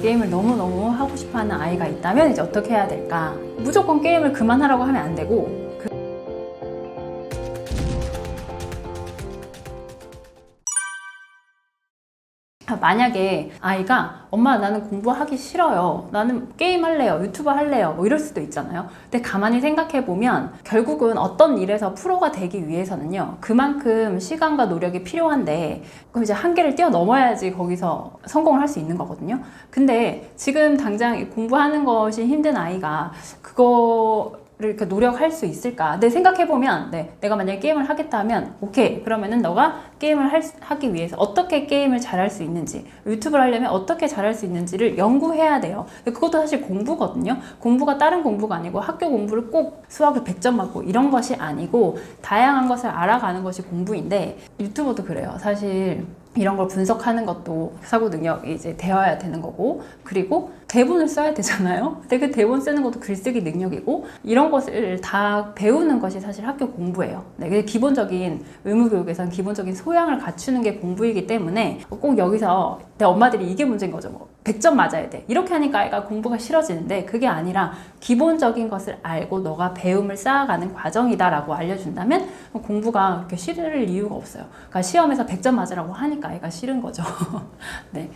게임을 너무너무 하고 싶어 하는 아이가 있다면 이제 어떻게 해야 될까? 무조건 게임을 그만하라고 하면 안 되고 만약에 아이가 엄마 나는 공부하기 싫어요. 나는 게임 할래요. 유튜브 할래요. 뭐 이럴 수도 있잖아요. 근데 가만히 생각해 보면 결국은 어떤 일에서 프로가 되기 위해서는요. 그만큼 시간과 노력이 필요한데 그럼 이제 한계를 뛰어넘어야지 거기서 성공을 할 수 있는 거거든요. 근데 지금 당장 공부하는 것이 힘든 아이가 그거 를 이렇게 노력할 수 있을까? 근데 생각해보면, 네, 내가 만약에 게임을 하겠다 하면, 오케이. 그러면은 너가 게임을 할, 수- 하기 위해서 어떻게 게임을 잘할 수 있는지, 유튜브를 하려면 어떻게 잘할 수 있는지를 연구해야 돼요. 그것도 사실 공부거든요. 공부가 다른 공부가 아니고 학교 공부를 꼭 수학을 100점 맞고 이런 것이 아니고 다양한 것을 알아가는 것이 공부인데 유튜버도 그래요. 사실 이런 걸 분석하는 것도 사고 능력이 이제 되어야 되는 거고 그리고 대본을 써야 되잖아요. 근데 그 대본 쓰는 것도 글쓰기 능력이고 이런 것을 다 배우는 것이 사실 학교 공부예요. 네, 기본적인 의무교육에선 기본적인 소양을 갖추는 게 공부이기 때문에 꼭 여기서 내 엄마들이 이게 문제인 거죠. 뭐 100점 맞아야 돼. 이렇게 하니까 아이가 공부가 싫어지는데 그게 아니라 기본적인 것을 알고 너가 배움을 쌓아가는 과정이다라고 알려준다면 공부가 그렇게 싫을 이유가 없어요. 그러니까 시험에서 100점 맞으라고 하니까 아이가 싫은 거죠. 네.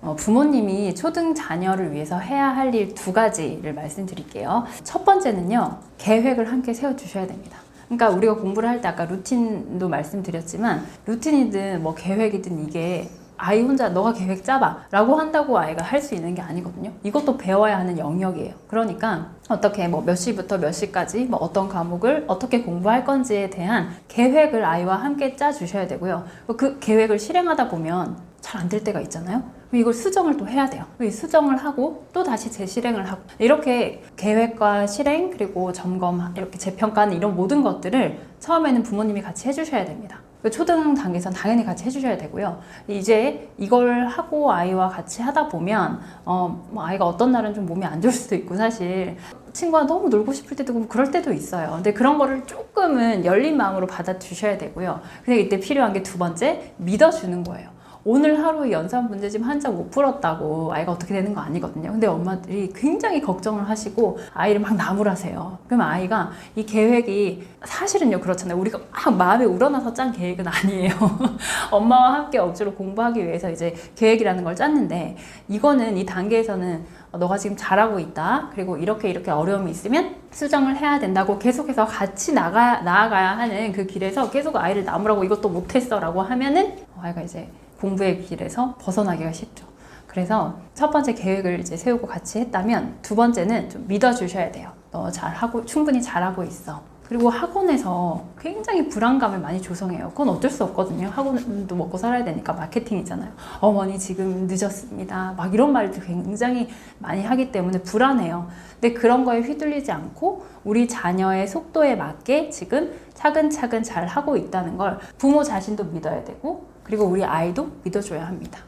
어, 부모님이 초등 자녀를 위해서 해야 할 일 두 가지를 말씀드릴게요. 첫 번째는요, 계획을 함께 세워주셔야 됩니다. 그러니까 우리가 공부를 할 때 아까 루틴도 말씀드렸지만, 루틴이든 뭐 계획이든 이게 아이 혼자 너가 계획 짜봐 라고 한다고 아이가 할 수 있는 게 아니거든요. 이것도 배워야 하는 영역이에요. 그러니까 어떻게 뭐 몇 시부터 몇 시까지 뭐 어떤 과목을 어떻게 공부할 건지에 대한 계획을 아이와 함께 짜 주셔야 되고요. 그 계획을 실행하다 보면 잘 안 될 때가 있잖아요. 이걸 수정을 또 해야 돼요. 이 수정을 하고 또 다시 재실행을 하고 이렇게 계획과 실행 그리고 점검 이렇게 재평가는 이런 모든 것들을 처음에는 부모님이 같이 해주셔야 됩니다. 그 초등 단계에선 당연히 같이 해주셔야 되고요. 이제 이걸 하고 아이와 같이 하다 보면 어, 뭐 아이가 어떤 날은 좀 몸이 안 좋을 수도 있고 사실 친구와 너무 놀고 싶을 때도 있고 그럴 때도 있어요. 근데 그런 거를 조금은 열린 마음으로 받아주셔야 되고요. 근데 이때 필요한 게 두 번째 믿어주는 거예요. 오늘 하루 연산 문제집 한 장 못 풀었다고 아이가 어떻게 되는 거 아니거든요. 근데 엄마들이 굉장히 걱정을 하시고 아이를 막 나무라세요. 그러면 아이가 이 계획이 사실은요 그렇잖아요. 우리가 막 마음에 우러나서 짠 계획은 아니에요. 엄마와 함께 억지로 공부하기 위해서 이제 계획이라는 걸 짰는데 이거는 이 단계에서는 너가 지금 잘하고 있다. 그리고 이렇게 이렇게 어려움이 있으면 수정을 해야 된다고 계속해서 같이 나가, 나아가야 하는 그 길에서 계속 아이를 나무라고 이것도 못했어 라고 하면은 아이가 이제 공부의 길에서 벗어나기가 쉽죠. 그래서 첫 번째 계획을 이제 세우고 같이 했다면 두 번째는 좀 믿어주셔야 돼요. 너 잘하고, 충분히 잘하고 있어. 그리고 학원에서 굉장히 불안감을 많이 조성해요. 그건 어쩔 수 없거든요. 학원도 먹고 살아야 되니까 마케팅이잖아요. 어머니 지금 늦었습니다. 막 이런 말도 굉장히 많이 하기 때문에 불안해요. 근데 그런 거에 휘둘리지 않고 우리 자녀의 속도에 맞게 지금 차근차근 잘 하고 있다는 걸 부모 자신도 믿어야 되고 그리고 우리 아이도 믿어줘야 합니다.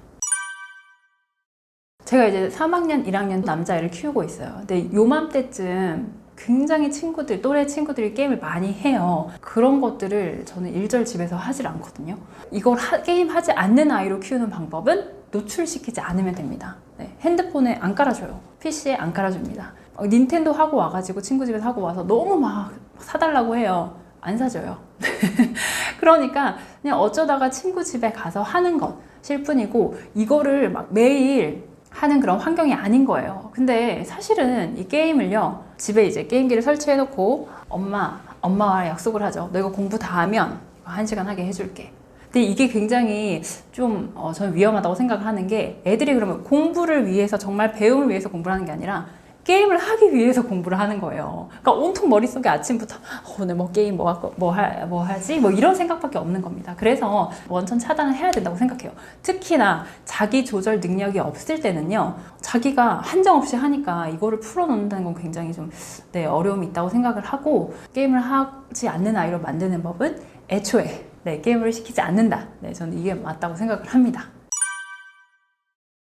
제가 이제 3학년, 1학년 남자애를 키우고 있어요. 근데 요맘때쯤 굉장히 친구들, 또래 친구들이 게임을 많이 해요. 그런 것들을 저는 일절 집에서 하질 않거든요. 이걸 하- 게임 하지 않는 아이로 키우는 방법은 노출시키지 않으면 됩니다. 네, 핸드폰에 안 깔아줘요. PC에 안 깔아줍니다. 어, 닌텐도 하고 와가지고 친구 집에서 하고 와서 너무 막 사달라고 해요. 안 사줘요. 그러니까 그냥 어쩌다가 친구 집에 가서 하는 것일 뿐이고 이거를 막 매일 하는 그런 환경이 아닌 거예요. 근데 사실은 이 게임을요, 집에 이제 게임기를 설치해 놓고 엄마, 엄마와 약속을 하죠. 너 이거 공부 다 하면 한 시간 하게 해줄게. 근데 이게 굉장히 좀 어, 저는 위험하다고 생각하는 게 애들이 그러면 공부를 위해서 정말 배움을 위해서 공부를 하는 게 아니라 게임을 하기 위해서 공부를 하는 거예요. 그러니까 온통 머릿속에 아침부터 어, 오늘 뭐 게임 뭐, 할 거- 뭐, 할, 뭐 하지? 뭐 이런 생각밖에 없는 겁니다. 그래서 원천 차단을 해야 된다고 생각해요. 특히나 자기 조절 능력이 없을 때는요. 자기가 한정 없이 하니까 이거를 풀어놓는다는 건 굉장히 좀 네, 어려움이 있다고 생각을 하고 게임을 하지 않는 아이로 만드는 법은 애초에 네, 게임을 시키지 않는다. 네, 저는 이게 맞다고 생각을 합니다.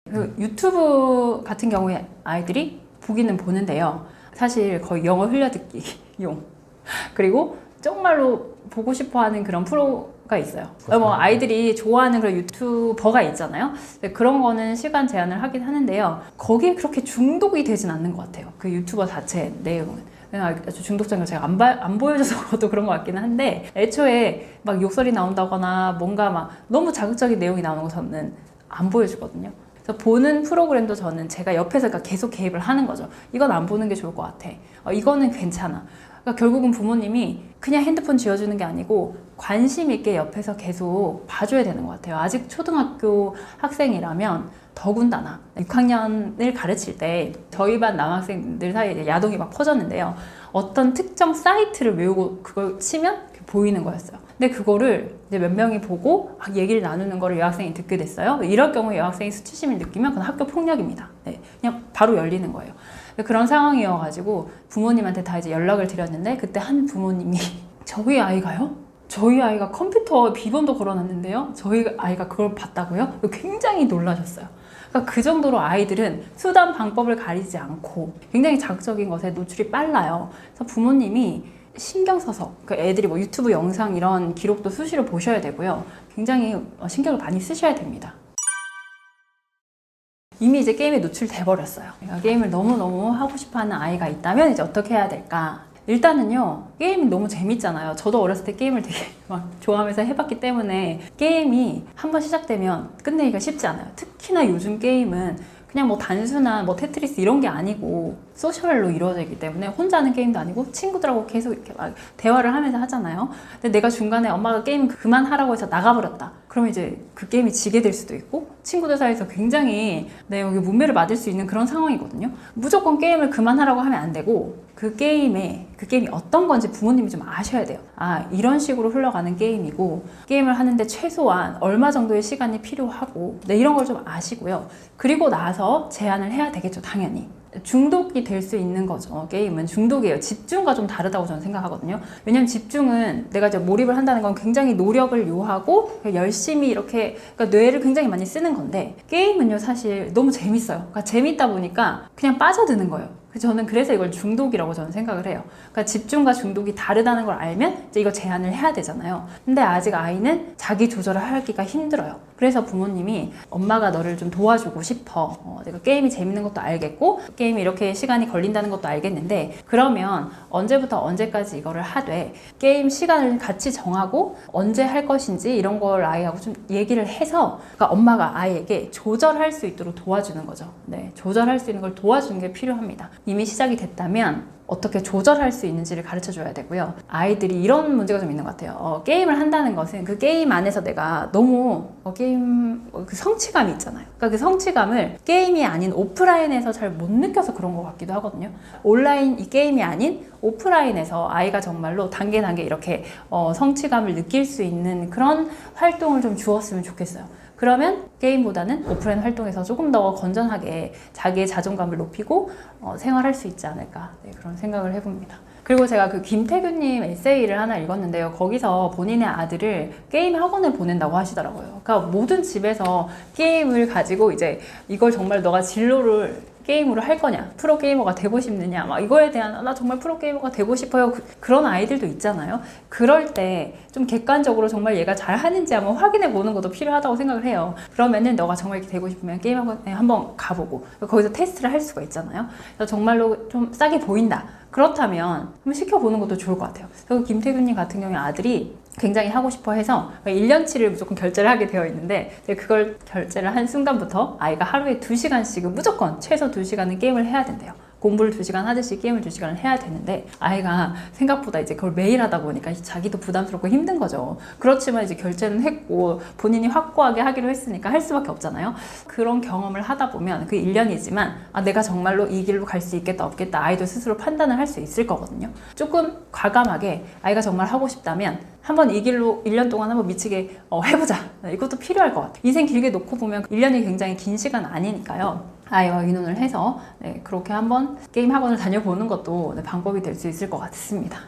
그 유튜브 같은 경우에 아이들이 보기는 보는데요. 사실 거의 영어 흘려듣기용. 그리고 정말로 보고 싶어 하는 그런 프로 가 있어요. 뭐 아이들이 좋아하는 그런 유튜버가 있잖아요. 그런 거는 시간 제한을 하긴 하는데요. 거기에 그렇게 중독이 되진 않는 것 같아요. 그 유튜버 자체 내용은. 아주 중독적인 걸 제가 안, 봐- 안 보여줘서 그것도 그런 것 같기는 한데 애초에 막 욕설이 나온다거나 뭔가 막 너무 자극적인 내용이 나오는 거 저는 안 보여주거든요. 그래서 보는 프로그램도 저는 제가 옆에서 그러니까 계속 개입을 하는 거죠. 이건 안 보는 게 좋을 것 같아. 어, 이거는 괜찮아. 그러니까 결국은 부모님이 그냥 핸드폰 쥐어주는 게 아니고 관심 있게 옆에서 계속 봐줘야 되는 것 같아요. 아직 초등학교 학생이라면 더군다나 6학년을 가르칠 때 저희 반 남학생들 사이에 야동이 막 퍼졌는데요. 어떤 특정 사이트를 외우고 그걸 치면 보이는 거였어요. 근데 그거를 이제 몇 명이 보고 막 얘기를 나누는 거를 여학생이 듣게 됐어요. 이럴 경우에 여학생이 수치심을 느끼면 그건 학교 폭력입니다. 네, 그냥 바로 열리는 거예요. 그런 상황이어가지고 부모님한테 다 이제 연락을 드렸는데 그때 한 부모님이 저희 아이가요? 저희 아이가 컴퓨터 비번도 걸어놨는데요. 저희 아이가 그걸 봤다고요? 굉장히 놀라셨어요. 그러니까 그 정도로 아이들은 수단 방법을 가리지 않고 굉장히 자극적인 것에 노출이 빨라요. 그래서 부모님이 신경 써서 그 애들이 뭐 유튜브 영상 이런 기록도 수시로 보셔야 되고요. 굉장히 어, 신경을 많이 쓰셔야 됩니다. 이미 이제 게임에 노출돼 버렸어요. 게임을 너무 너무 하고 싶어 하는 아이가 있다면 이제 어떻게 해야 될까? 일단은요, 게임이 너무 재밌잖아요. 저도 어렸을 때 게임을 되게 막 좋아하면서 해봤기 때문에 게임이 한번 시작되면 끝내기가 쉽지 않아요. 특히나 요즘 게임은 그냥 뭐 단순한 뭐 테트리스 이런 게 아니고 소셜로 이루어져 있기 때문에 혼자 하는 게임도 아니고 친구들하고 계속 이렇게 막 대화를 하면서 하잖아요. 근데 내가 중간에 엄마가 게임 그만하라고 해서 나가버렸다. 그러면 이제 그 게임이 지게 될 수도 있고 친구들 사이에서 굉장히 내 여기 문매를 맞을 수 있는 그런 상황이거든요. 무조건 게임을 그만하라고 하면 안 되고 그 게임에 그 게임이 어떤 건지 부모님이 좀 아셔야 돼요. 아 이런 식으로 흘러가는 게임이고 게임을 하는데 최소한 얼마 정도의 시간이 필요하고 네, 이런 걸 좀 아시고요. 그리고 나서 제한을 해야 되겠죠, 당연히. 중독이 될 수 있는 거죠. 게임은 중독이에요. 집중과 좀 다르다고 저는 생각하거든요. 왜냐면 집중은 내가 이제 몰입을 한다는 건 굉장히 노력을 요하고 열심히 이렇게 그러니까 뇌를 굉장히 많이 쓰는 건데 게임은요 사실 너무 재밌어요. 그러니까 재밌다 보니까 그냥 빠져드는 거예요. 그래서 저는 그래서 이걸 중독이라고 저는 생각을 해요. 그러니까 집중과 중독이 다르다는 걸 알면 이제 이거 제한을 해야 되잖아요. 근데 아직 아이는 자기 조절을 하기가 힘들어요. 그래서 부모님이 엄마가 너를 좀 도와주고 싶어. 어, 내가 게임이 재밌는 것도 알겠고 게임이 이렇게 시간이 걸린다는 것도 알겠는데 그러면 언제부터 언제까지 이거를 하되 게임 시간을 같이 정하고 언제 할 것인지 이런 걸 아이하고 좀 얘기를 해서 그러니까 엄마가 아이에게 조절할 수 있도록 도와주는 거죠. 네, 조절할 수 있는 걸 도와주는 게 필요합니다. 이미 시작이 됐다면 어떻게 조절할 수 있는지를 가르쳐 줘야 되고요. 아이들이 이런 문제가 좀 있는 것 같아요. 어, 게임을 한다는 것은 그 게임 안에서 내가 너무 어, 게임 어, 그 성취감이 있잖아요. 그러니까 그 성취감을 게임이 아닌 오프라인에서 잘 못 느껴서 그런 것 같기도 하거든요. 온라인 이 게임이 아닌 오프라인에서 아이가 정말로 단계 단계 이렇게 어, 성취감을 느낄 수 있는 그런 활동을 좀 주었으면 좋겠어요. 그러면 게임보다는 오프라인 활동에서 조금 더 건전하게 자기의 자존감을 높이고 어, 생활할 수 있지 않을까 네, 그런 생각을 해봅니다. 그리고 제가 그 김태균님 에세이를 하나 읽었는데요. 거기서 본인의 아들을 게임 학원에 보낸다고 하시더라고요. 그러니까 모든 집에서 게임을 가지고 이제 이걸 정말 너가 진로를 게임으로 할 거냐, 프로 게이머가 되고 싶느냐, 막 이거에 대한 아, 나 정말 프로 게이머가 되고 싶어요. 그, 런 아이들도 있잖아요. 그럴 때 좀 객관적으로 정말 얘가 잘 하는지 한번 확인해 보는 것도 필요하다고 생각을 해요. 그러면은 너가 정말 이렇게 되고 싶으면 게임 학원에 한번 가보고 거기서 테스트를 할 수가 있잖아요. 정말로 좀 싸게 보인다. 그렇다면 한번 시켜보는 것도 좋을 것 같아요. 그리고 김태균님 같은 경우에 아들이 굉장히 하고 싶어 해서 1년치를 무조건 결제를 하게 되어 있는데 그걸 결제를 한 순간부터 아이가 하루에 2시간씩은 무조건 최소 2시간은 게임을 해야 된대요. 공부를 2시간 하듯이 게임을 2시간을 해야 되는데 아이가 생각보다 이제 그걸 매일 하다 보니까 자기도 부담스럽고 힘든 거죠. 그렇지만 이제 결제는 했고 본인이 확고하게 하기로 했으니까 할 수밖에 없잖아요. 그런 경험을 하다 보면 그 1년이지만 아, 내가 정말로 이 길로 갈 수 있겠다 없겠다 아이도 스스로 판단을 할 수 있을 거거든요. 조금 과감하게 아이가 정말 하고 싶다면 한번 이 길로 1년 동안 한번 미치게 어, 해보자. 이것도 필요할 것 같아요. 인생 길게 놓고 보면 1년이 굉장히 긴 시간 아니니까요. 아이와 의논을 해서 네, 그렇게 한번 게임 학원을 다녀보는 것도 네, 방법이 될 수 있을 것 같습니다.